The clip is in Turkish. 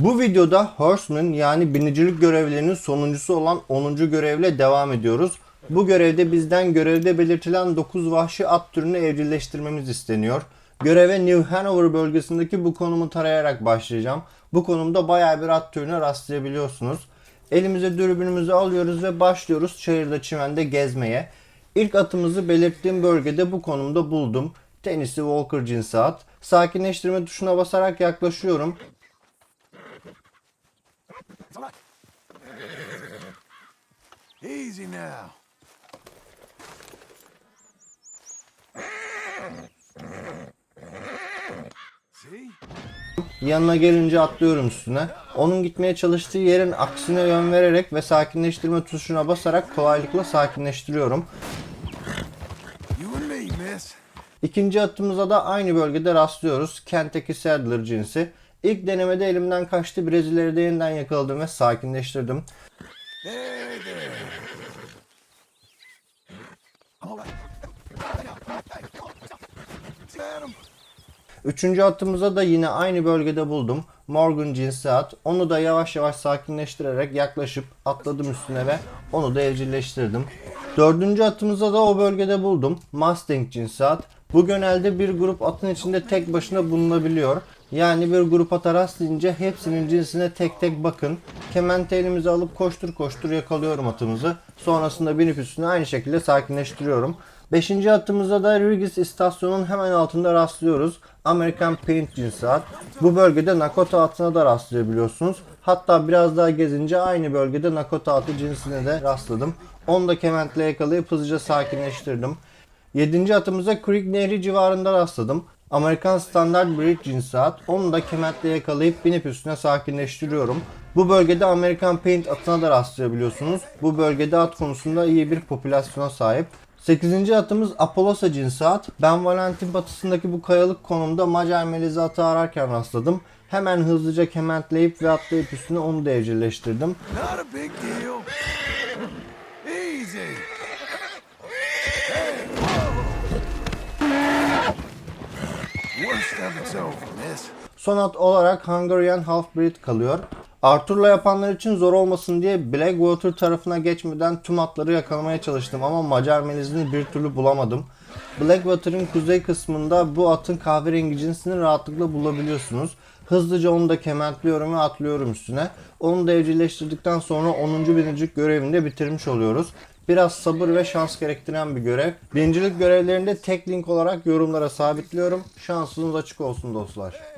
Bu videoda Horseman yani binicilik görevlerinin sonuncusu olan 10. görevle devam ediyoruz. Bu görevde bizden görevde belirtilen 9 vahşi at türünü evcilleştirmemiz isteniyor. Göreve New Hanover bölgesindeki bu konumu tarayarak başlayacağım. Bu konumda bayağı bir at türüne rastlayabiliyorsunuz. Elimize dürbünümüzü alıyoruz ve başlıyoruz çayırda çimende gezmeye. İlk atımızı belirttiğim bölgede bu konumda buldum. Tennessee Walker cinsi at. Sakinleştirme tuşuna basarak yaklaşıyorum. Easy now. Yanına gelince atlıyorum üstüne. Onun gitmeye çalıştığı yerin aksine yön vererek ve sakinleştirme tuşuna basarak kolaylıkla sakinleştiriyorum. İkinci atımıza da aynı bölgede rastlıyoruz. Kentucky Saddler cinsi. İlk denemede elimden kaçtı. Brezilya'yı da yeniden yakaladım ve sakinleştirdim. Right. Got him. Üçüncü atımıza da yine aynı bölgede buldum. Morgan cinsi at. Onu da yavaş yavaş sakinleştirerek yaklaşıp atladım üstüne ve onu da evcilleştirdim. Dördüncü atımıza da o bölgede buldum. Mustang cinsi at. Bu genelde bir grup atın içinde tek başına bulunabiliyor. Yani bir grup ata rastlayınca hepsinin cinsine tek tek bakın. Kemente elimize alıp koştur koştur yakalıyorum atımızı. Sonrasında binip üstüne aynı şekilde sakinleştiriyorum. Beşinci atımızda da Regis istasyonunun hemen altında rastlıyoruz. American Paint cinsi at. Bu bölgede Nakota atına da rastlayabiliyorsunuz. Hatta biraz daha gezince aynı bölgede Nakota atı cinsine de rastladım. Onu da kementle yakalayıp hızlıca sakinleştirdim. Yedinci atımıza Creek Nehri civarında rastladım. Amerikan Standard Breed cinsi at. Onu da kementle yakalayıp binip üstüne sakinleştiriyorum. Bu bölgede American Paint atına da rastlayabiliyorsunuz. Bu bölgede at konusunda iyi bir popülasyona sahip. 8. atımız Apollosa cinsi at. Ben Valentin batısındaki bu kayalık konumda Macar Melize atı ararken rastladım. Hemen hızlıca kementleyip ve atlayıp üstüne onu da evcilleştirdim. Not a big deal. Easy. Son olarak Hungarian Half-Breed kalıyor. Arthur'la yapanlar için zor olmasın diye Blackwater tarafına geçmeden tüm atları yakalamaya çalıştım ama Macar melizini bir türlü bulamadım. Blackwater'ın kuzey kısmında bu atın kahverengi cinsini rahatlıkla bulabiliyorsunuz. Hızlıca onu da kementliyorum ve atlıyorum üstüne. Onu da evcilleştirdikten sonra 10. binicilik görevini de bitirmiş oluyoruz. Biraz sabır ve şans gerektiren bir görev. Birincilik görevlerinde tek link olarak yorumlara sabitliyorum. Şansınız açık olsun dostlar.